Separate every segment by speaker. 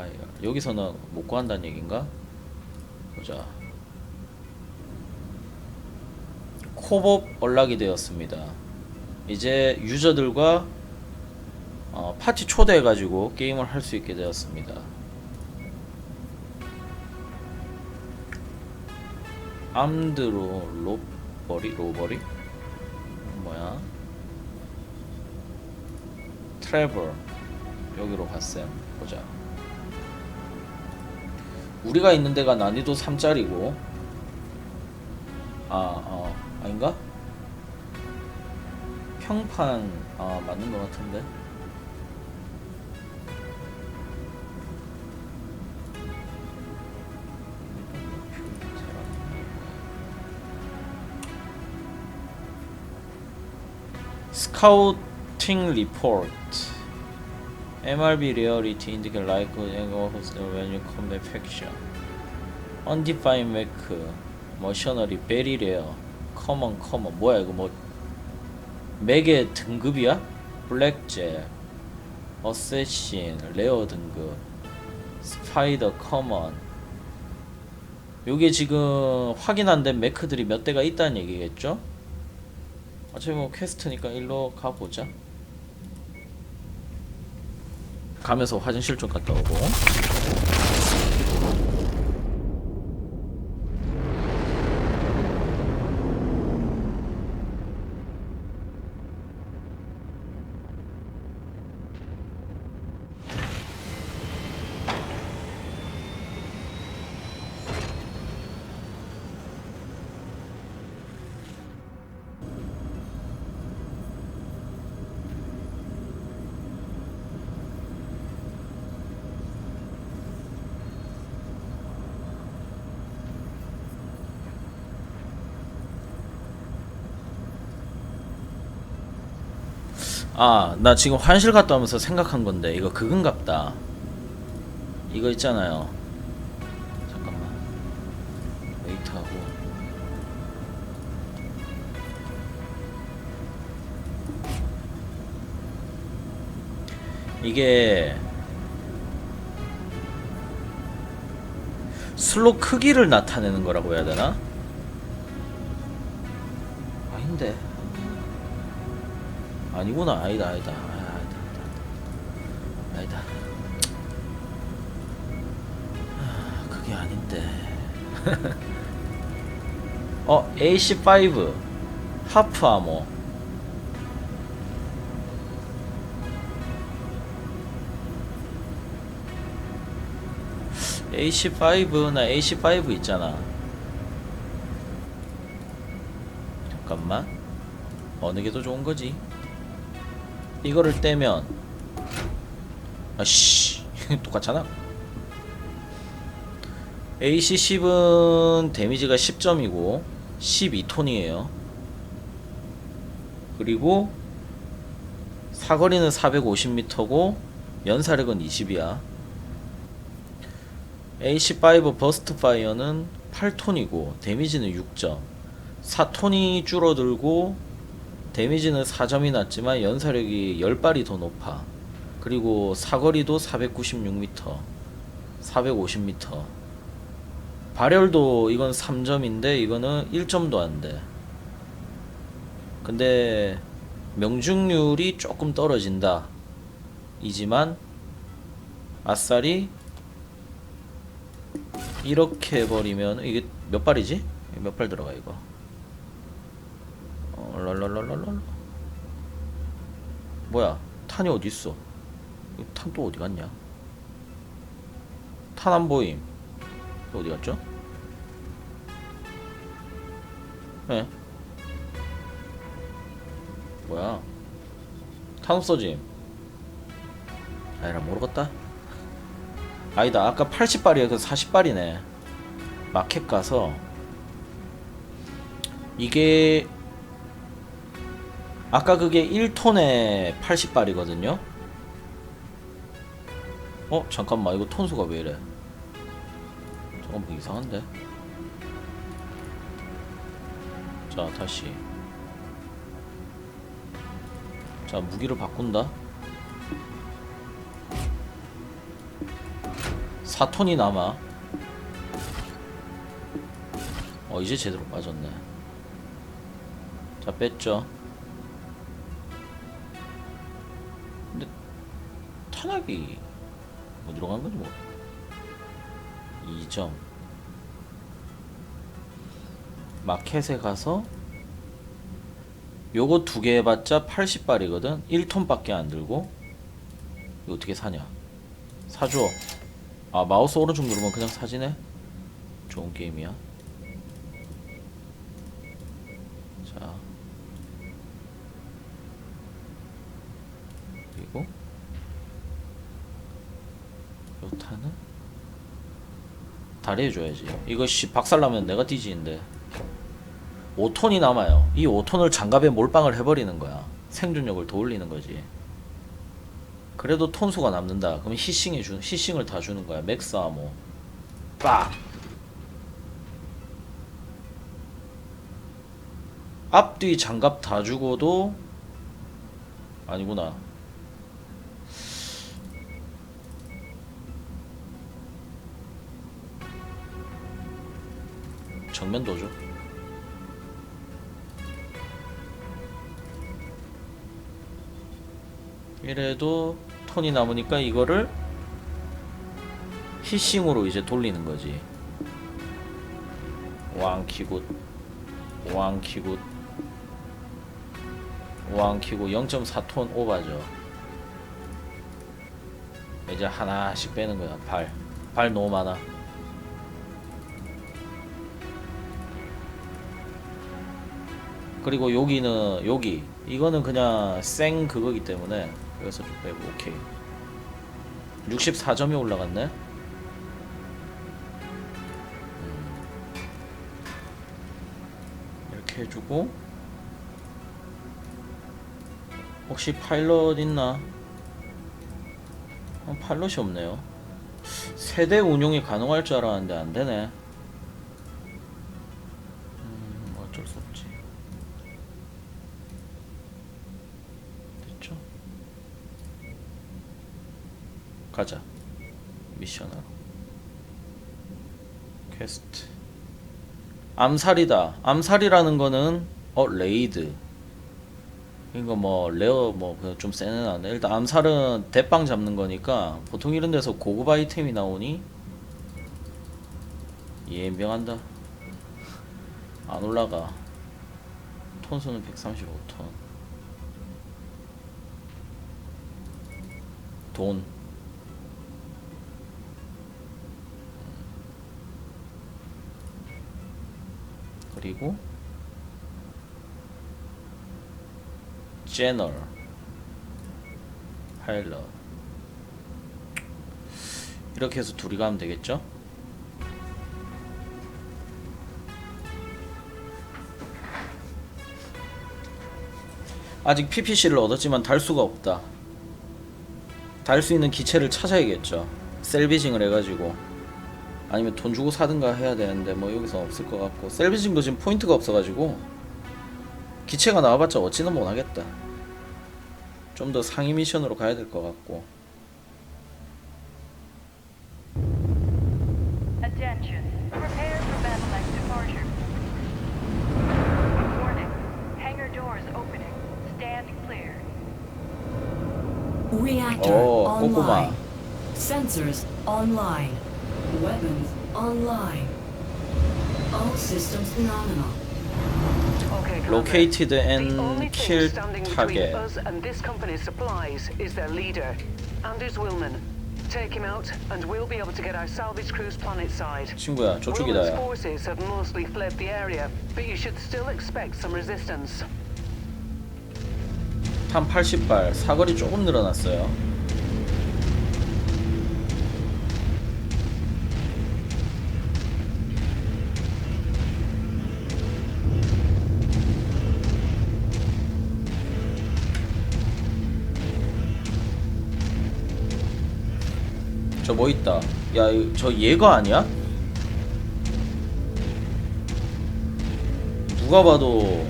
Speaker 1: 하이어 여기서는 못 구한다는 얘긴가? 보자. 코법 연락이 되었습니다. 이제 유저들과 어, 파티 초대해가지고 게임을 할 수 있게 되었습니다. 암드로 로버리? 로버리? 뭐야? 트래블 여기로 갔어요 보자 우리가 있는 데가 난이도 3짜리고 아, 어, 아닌가? 평판, 아, 맞는 것 같은데? 스카우팅 리포트 MRB rarity indicate like when you combat faction undefined make machinery very rare common common 뭐야 이거 뭐 맥의 등급이야? 블랙잭 어쌔신 레어 등급 스파이더 커먼 요게 지금 확인 안 된 매크들이 몇 대가 있다는 얘기겠죠? 어차피 뭐 퀘스트니까 일로 가보자 가면서 화장실 좀 갔다 오고 아, 나 지금 화장실 갔다 오면서 생각한 건데 이거 그건갑다. 이거 있잖아요. 잠깐만. 웨이트하고. 이게 슬롯 크기를 나타내는 거라고 해야 되나? 아닌데. 아니구나. 아니다 아니다. 아, 아니다 아니다. 아니다. 아, 그게 아닌데. 어 AC5 하프 아모. AC5나 AC5 있잖아. 잠깐만. 어느 게 더 좋은 거지? 이거를 떼면 아씨 똑같잖아. AC10은 데미지가 10점이고 12톤이에요. 그리고 사거리는 450m고 연사력은 20이야. AC5 버스트 파이어는 8톤이고 데미지는 6점. 4톤이 줄어들고 데미지는 4점이 낮지만 연사력이 10발이 더 높아. 그리고 사거리도 496m, 450m. 발열도 이건 3점인데 이거는 1점도 안 돼. 근데 명중률이 조금 떨어진다. 이지만 아싸리 이렇게 해버리면 이게 몇 발이지? 몇 발 들어가 이거? 어, 랄랄랄랄랄. 뭐야? 탄이 어디 있어? 탄 또 어디 갔냐? 탄 안 보임. 또 어디 갔죠? 예. 뭐야? 탄 없어짐. 아이라 모르겠다. 아니다. 아까 80발이야. 그 40발이네. 마켓 가서 이게 아까 그게 1톤에 80발이거든요. 어 잠깐만 이거 톤수가 왜 이래? 잠깐 뭐 이상한데? 자 다시 자 무기를 바꾼다 4톤이 남아 어 이제 제대로 빠졌네 자 뺐죠 탄약이 뭐 들어간 건지 모르겠네 2점. 마켓에 가서 요거 두 개 해봤자 80발이거든. 1톤밖에 안 들고. 이거 어떻게 사냐? 사줘. 아 마우스 오른쪽 누르면 그냥 사지네? 좋은 게임이야. 자. 그리고 요 타는 다리 해줘야지. 씨 박살나면 내가 뒤지는데. 5톤이 남아요. 이 5톤을 장갑에 몰빵을 해버리는 거야. 생존력을 더 올리는 거지. 그래도 톤수가 남는다. 그럼 히싱해 주 히싱을 다 주는 거야. 맥스 아모. 빡! 앞뒤 장갑 다 주고도 아니구나 정면 도줘. 이래도 톤이 남으니까 이거를 히싱으로 이제 돌리는 거지. 왕키굿 왕키굿 왕키고 0.4톤 오바죠. 이제 하나씩 빼는 거야 발. 발 너무 많아 그리고 여기는 여기. 이거는 그냥 생 그거기 때문에 여기서 좀 빼고 오케이. 64점이 올라갔네? 음. 이렇게 해주고. 혹시 파일럿 있나? 어, 파일럿이 없네요. 세대 운용이 가능할 줄 알았는데 안되네 가자. 미션 하러 퀘스트. 암살이다. 암살이라는 거는 어 레이드. 이거 뭐 레어 뭐좀 세는 나네 일단 암살은 대빵 잡는 거니까 보통 이런 데서 고급 아이템이 나오니? 예명한다. 안 올라가. 톤수는 135톤. 돈 그리고 제널 파일럿 이렇게 해서 둘이 가면 되겠죠? 아직 PPC를 얻었지만 달 수가 없다. 달 수 있는 기체를 찾아야겠죠. 셀비징을 해가지고 아니면 돈 주고 사든가 해야 되는데 뭐 여기서 없을 것 같고 셀비징도 지금 포인트가 없어가지고 기체가 나와봤자 어찌는 못하겠다. 좀 더 상위 미션으로 가야 될 것 같고
Speaker 2: Attention. Prepare for battle act departure. Warning. Hangar doors opening. Stand clear.
Speaker 3: Reactor
Speaker 1: 어, 꼬꼬마.
Speaker 3: Sensors online. Weapons online. All systems nominal.
Speaker 4: Okay, Commander.
Speaker 1: Located
Speaker 4: The
Speaker 1: and
Speaker 4: only thing
Speaker 1: killed
Speaker 4: standing
Speaker 1: target.
Speaker 4: between us and this company's supplies is their leader, Anders Willman. Take him out, and we'll be able to get our salvage crews planet side.
Speaker 1: 친구야
Speaker 4: Willman's
Speaker 1: 저쪽이다 야
Speaker 4: forces have mostly fled the area, but you should still expect some resistance.
Speaker 1: 한 80발 사거리 조금 늘어났어요 저 뭐 있다. 야 저 얘거 아니야? 누가 봐도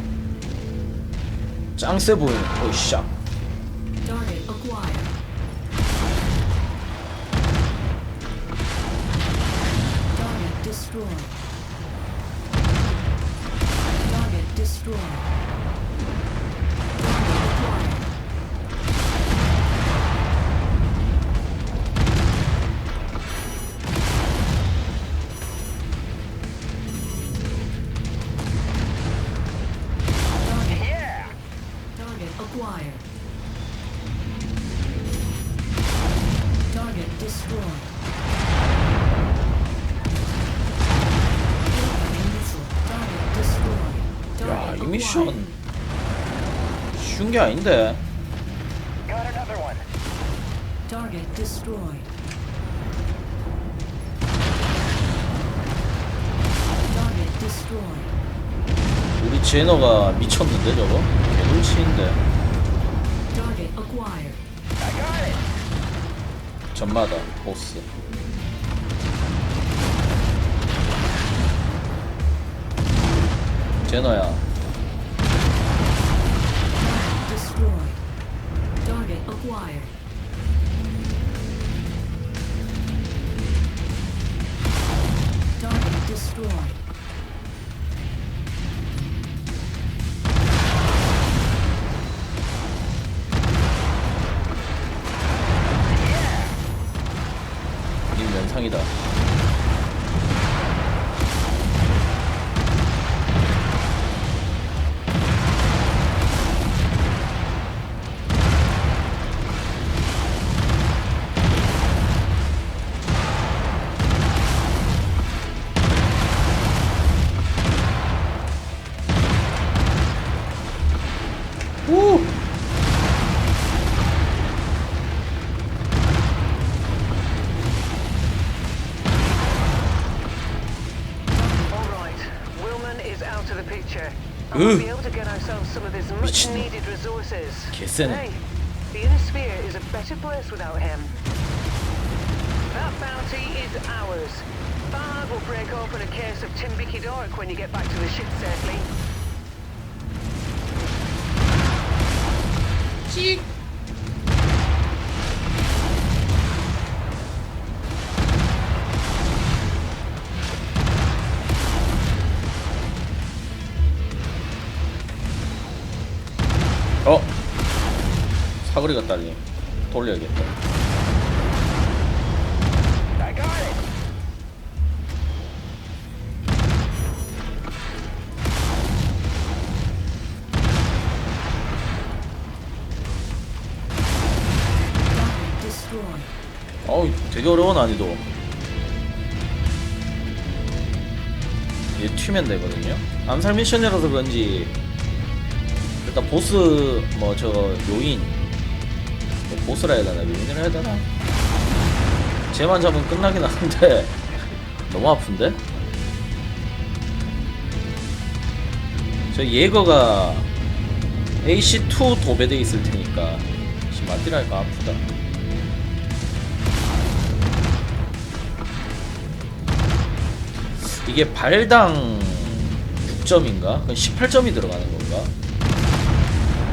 Speaker 1: 짱세 보이는 오이씨 미션 쉬운 게 아닌데
Speaker 5: Got another one.
Speaker 3: Target destroyed. Target destroyed.
Speaker 1: 우리 제너가 미쳤는데 저거 개돌치인데
Speaker 3: Target acquired.
Speaker 1: 전마다 보스 제너야
Speaker 3: acquired.
Speaker 4: Hey, the inner sphere is a better place without him. That bounty is ours. Barb will break open a case of Timbiki Doric when you get back to the ship safely.
Speaker 1: Cheek. 사거리가 딸림 돌려야겠다. 어우 되게 어려운 난이도 얘 튀면 되거든요 암살 미션이라서 그런지 일단 보스 뭐 저 요인 뭐 보스라 해야 되나 요인이라 해야 되나 쟤만 잡으면 끝나긴 하는데 너무 아픈데 저 예거가 AC2 도배돼 있을 테니까 지금 맞디랄까 아프다 이게 발당 6점인가? 그럼 18점이 들어가는 건가?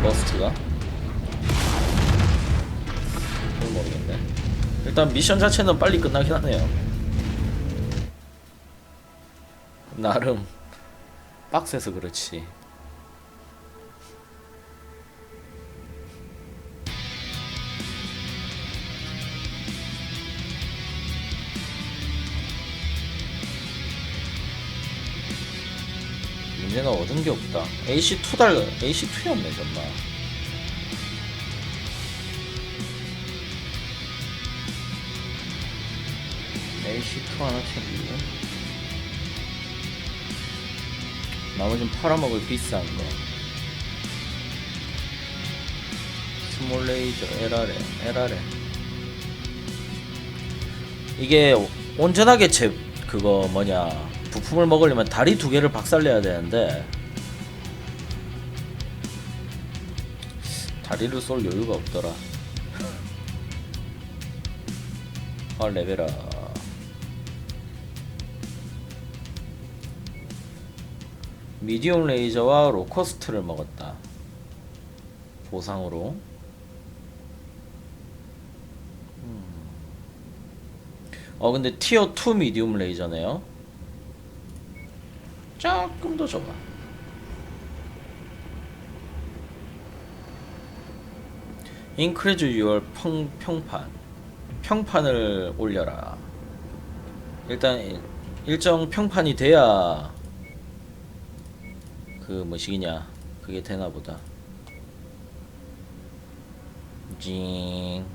Speaker 1: 버스트가? 일단 미션 자체는 빨리 끝나긴 하네요. 나름 빡세서 그렇지. 문제는 얻은 게 없다. AC2 달, AC2였네, 정말. AC2 하나 챙기고. 나머지는 팔아먹을 비싼 거. 스몰 레이저, LRM, LRM. 이게 온전하게 제, 그거 뭐냐, 부품을 먹으려면 다리 두 개를 박살내야 되는데, 다리를 쏠 여유가 없더라. 아, 레벨아. 미디움 레이저와 로커스트를 먹었다. 보상으로. 음. 어 근데 티어 2 미디움 레이저네요. 조금 더 줘봐. 인크리즈 유얼 평, 평판 평판을 올려라 일단 일- 일정 평판이 돼야 그 뭐시기냐 그게 되나보다 징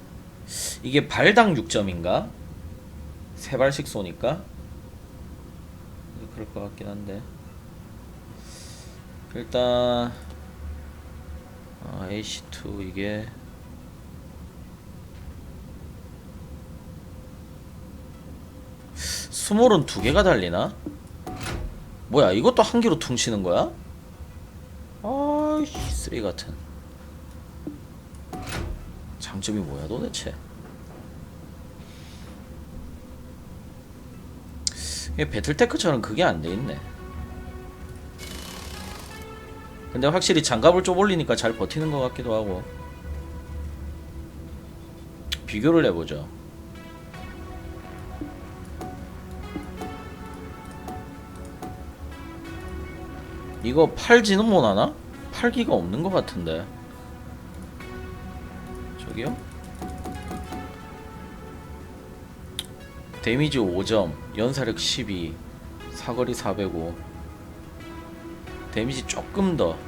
Speaker 1: 이게 발당 6점인가? 세 발씩 쏘니까 그럴 것 같긴 한데 일단 어, AC2 이게 스몰은 두 개가 달리나? 뭐야 이것도 한 개로 퉁치는 거야? 아이씨 쓰레기 같은. 장점이 뭐야 도대체? 이게 배틀테크처럼 그게 안 돼 있네. 근데 확실히 장갑을 좀 올리니까 잘 버티는 것 같기도 하고. 비교를 해보죠 이거 팔지는 못하나? 팔기가 없는 것 같은데 저기요? 데미지 5점 연사력 12 사거리 405 데미지 조금 더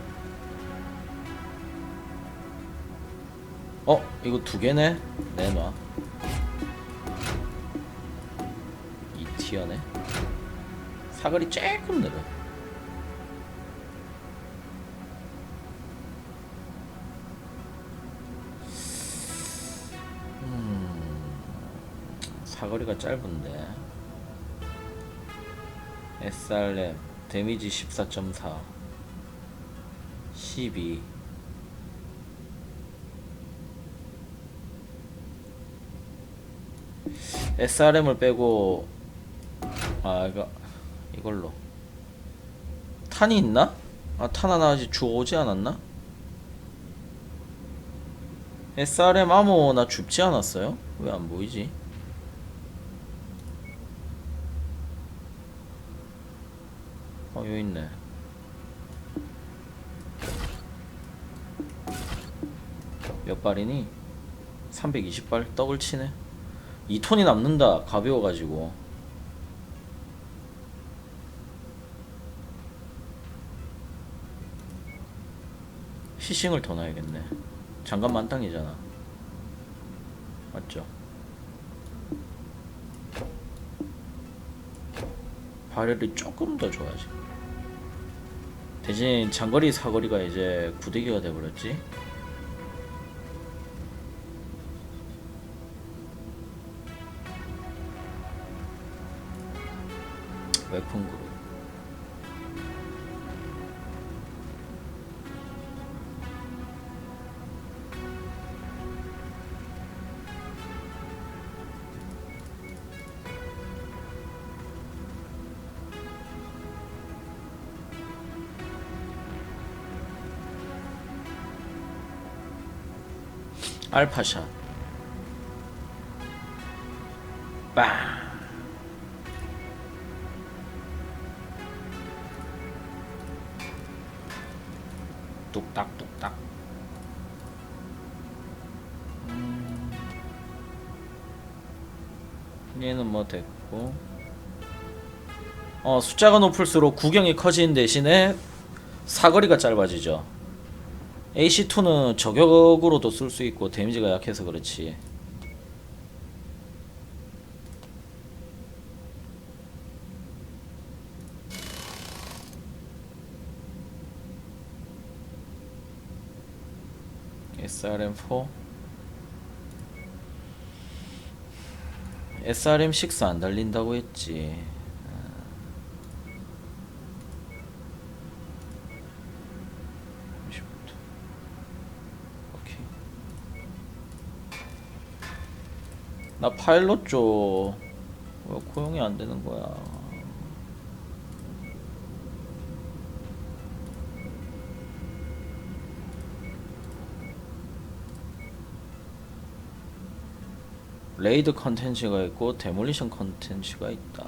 Speaker 1: 어? 이거 두 개네? 내놔 2티어네 사거리 조금 느려 사거리가 짧은데 SRM 데미지 14.4 12 SRM을 빼고 아 이거 이걸로 탄이 있나? 아 탄 하나 아직 주워오지 않았나? SRM 아무 나 줍지 않았어요? 왜 안 보이지? 어 여기 있네. 몇 발이니? 320발 떡을 치네. 2톤이 남는다. 가벼워 가지고. 히싱을 더 놔야겠네. 장갑 만땅이잖아. 맞죠? 발열이 조금 더 좋아지 대신 장거리 사거리가 이제 구대기가 돼버렸지. 웨폰 그룹 알파샷 빵 뚝딱 뚝딱. 음, 얘는 뭐 됐고. 어 숫자가 높을수록 구경이 커지는 대신에 사거리가 짧아지죠 AC2는 저격으로도 쓸 수 있고 데미지가 약해서 그렇지. SRM4 SRM6 안 달린다고 했지 잠시만요. 오케이. 나 파일럿 줘. 왜 고용이 안 되는 거야? 레이드 컨텐츠가 있고 데몰리션 컨텐츠가 있다.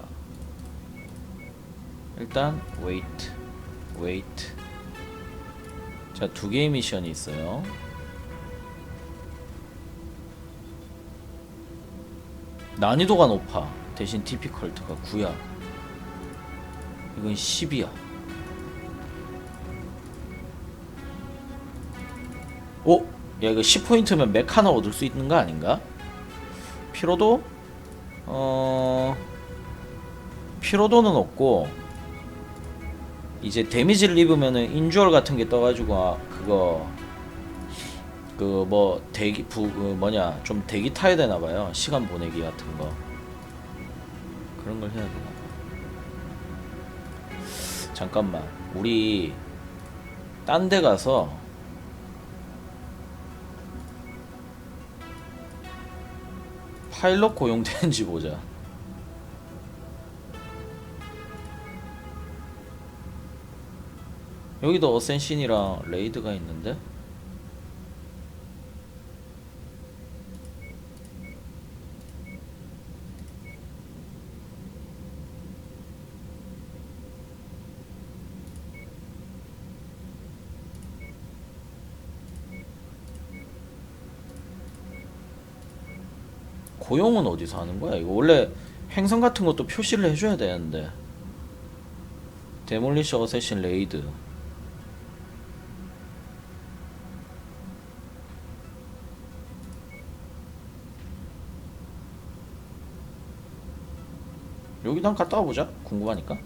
Speaker 1: 일단 웨이트, 웨이트. 자, 두 개의 미션이 있어요. 난이도가 높아. 대신 디피컬트가 9야. 이건 10이야. 오? 야, 이거 10포인트면 맥 하나 얻을 수 있는 거 아닌가? 피로도? 어... 피로도는 없고 이제 데미지를 입으면은 인주얼 같은 게 떠가지고 아, 그거 그 뭐 대기 부 그 뭐냐 좀 대기 타야 되나 봐요. 시간 보내기 같은 거. 그런 걸 해야 되나 봐 잠깐만. 우리 딴 데 가서 파일럿 고용되는지 보자. 여기도 어센신이랑 레이드가 있는데 고용은 어디서 하는 거야? 이거 원래 행성 같은 것도 표시를 해줘야 되는데. 데몰리셔 어쌔신 레이드 여기도 한번 갔다 와보자. 궁금하니까.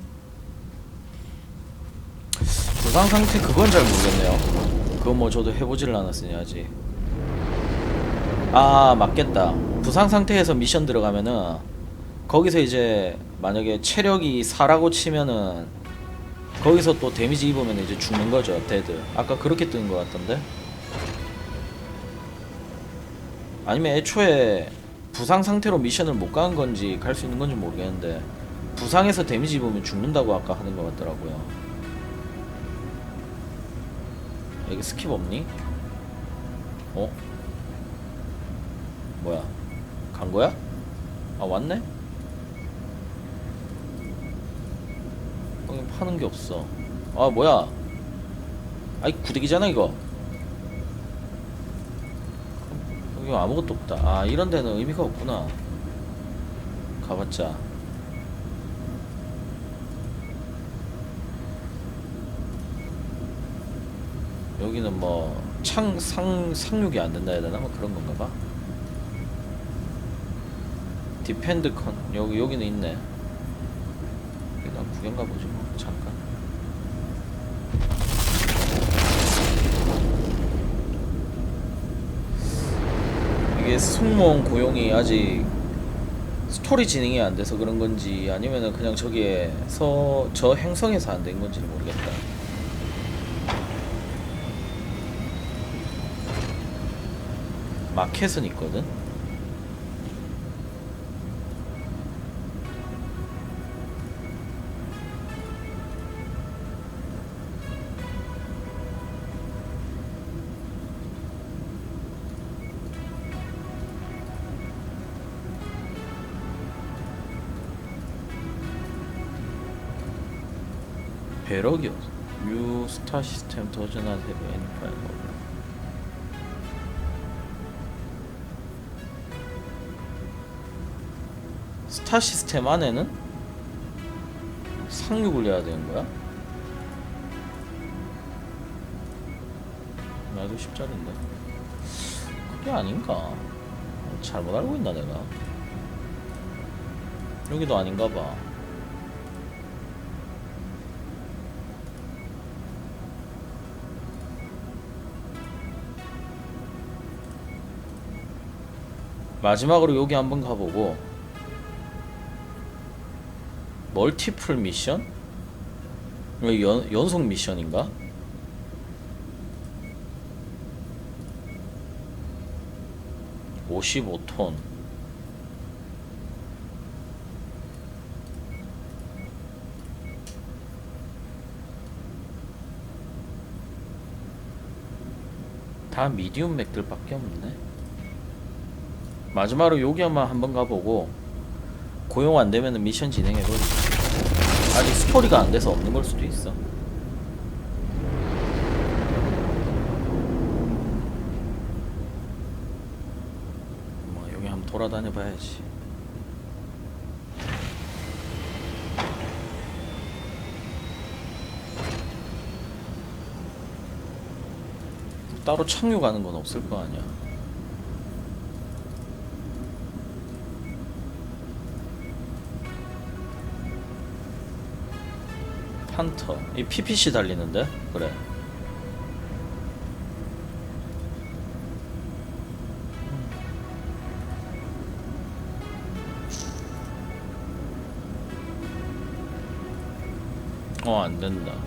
Speaker 1: 부상 상태 그건 잘 모르겠네요. 그건 뭐 저도 해보지를 않았으니 아직 아 맞겠다 부상 상태에서 미션 들어가면은 거기서 이제 만약에 체력이 4라고 치면은 거기서 또 데미지 입으면 이제 죽는 거죠 데드 아까 그렇게 뜬것 같던데 아니면 애초에 부상 상태로 미션을 못 간 건지 갈 수 있는 건지 모르겠는데 부상에서 데미지 입으면 죽는다고 아까 하는 것 같더라고요 여기 스킵 없니? 어? 뭐야? 간 거야? 아 왔네? 여기 파는 게 없어. 아 뭐야? 아이 구데기잖아 이거. 여기 아무것도 없다. 아 이런 데는 의미가 없구나. 가봤자. 여기는 뭐 창 상 상륙이 안 된다 해야 되나? 뭐 그런 건가 봐 디펜드 컨 여기 여기는 있네 일단 구경 가보지 뭐 잠깐 이게 승무원 고용이 아직 스토리 진행이 안 돼서 그런 건지 아니면은 그냥 저기에서 저 행성에서 안 된 건지 모르겠다. 마켓은 있거든. 배럭이요. 유 스타 시스템 도전한 세부 애니파일 스타 시스템 안에는 상륙을 해야 되는 거야? 나도 십자인데 그게 아닌가? 잘못 알고 있나 내가? 여기도 아닌가 봐. 마지막으로 여기 한번 가보고 멀티플 미션? 연, 연속 미션인가? 오십오 톤 다 미디움 맥들밖에 없네 마지막으로 여기만 한번 가보고 고용 안 되면 미션 진행해버리자. 아직 스토리가 안 돼서 없는 걸 수도 있어. 뭐 여기 한번 돌아다녀 봐야지. 따로 착륙하는 건 없을 거 아니야. 판터. 이 PPC 달리는데? 그래. 어 안된다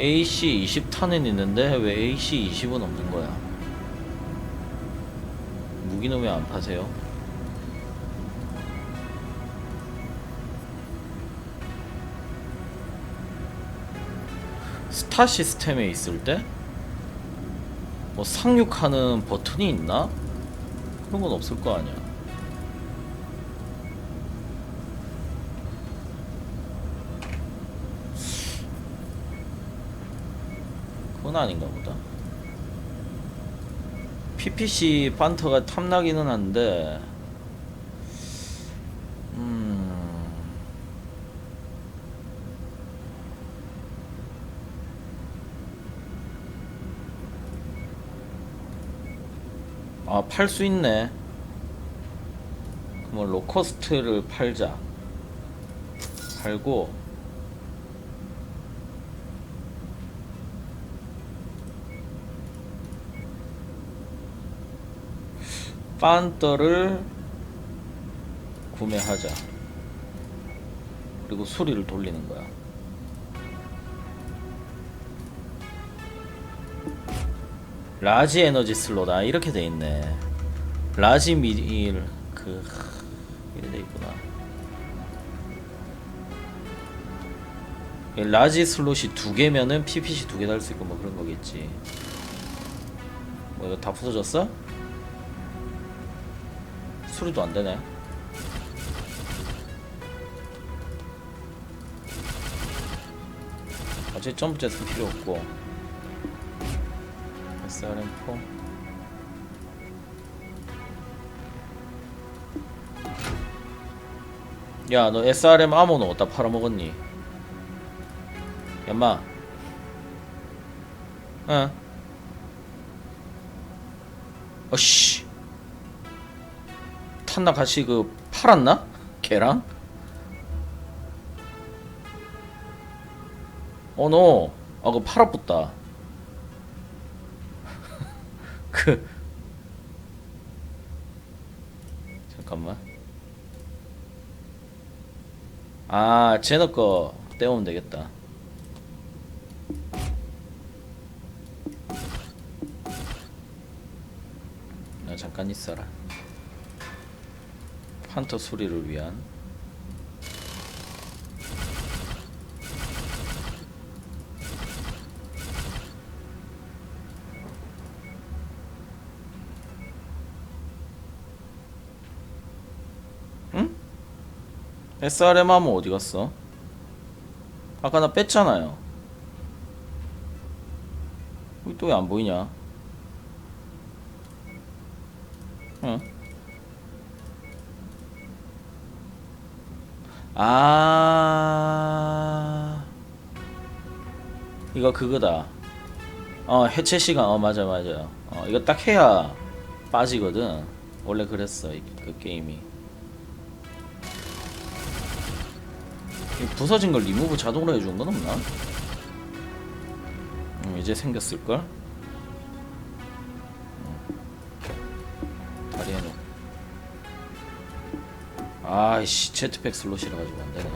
Speaker 1: AC 20탄은 있는데 왜 AC 20은 없는 거야? 무기는 왜안 파세요? 스타 시스템에 있을 때? 뭐 상륙하는 버튼이 있나? 그런 건 없을 거 아니야. 아닌가 보다. PPC 판터가 탐나기는 한데, 음, 아, 팔 수 있네. 그러면 로커스트를 팔자. 팔고, 판더를 구매하자. 그리고 수리를 돌리는 거야. 라지 에너지 슬로다 이렇게 돼 있네. 라지 미일 그 이렇게 돼 있구나. 이 라지 슬롯이 두 개면은 PPC 두 개 달 수 있고 뭐 그런 거겠지. 뭐 이거 다 부서졌어? 수리도 안 되네. 어차피 점프 제스 필요 없고. SRM4. 야, 너 SRM 아모는 어디다 팔아먹었니? 얌마. 응. 탄나 같이 그 팔았나? 걔랑? 어 너 아 그 팔아붙다 그 잠깐만 아 제너 거 떼오면 되겠다 나 잠깐 있어라 판터 수리를 위한 응? SRM 하면 어디 갔어? 아까 나 뺐잖아요. 또 왜 안 보이냐? 응? 아 이거 그거다. 어 해체 시간 어 맞아 맞아. 어 이거 딱 해야 빠지거든. 원래 그랬어 이- 그 게임이. 이 부서진 걸 리무브 자동으로 해주는 건 없나? 음, 이제 생겼을 걸. 아이씨 제트팩 슬롯이라 가지고 안 되네.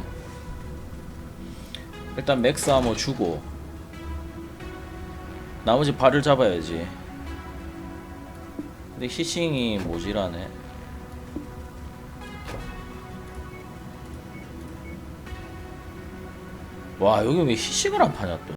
Speaker 1: 일단 맥스 아머 주고 나머지 발을 잡아야지. 근데 히싱이 모질하네. 와 여기 왜 히싱을 안 파냐 또?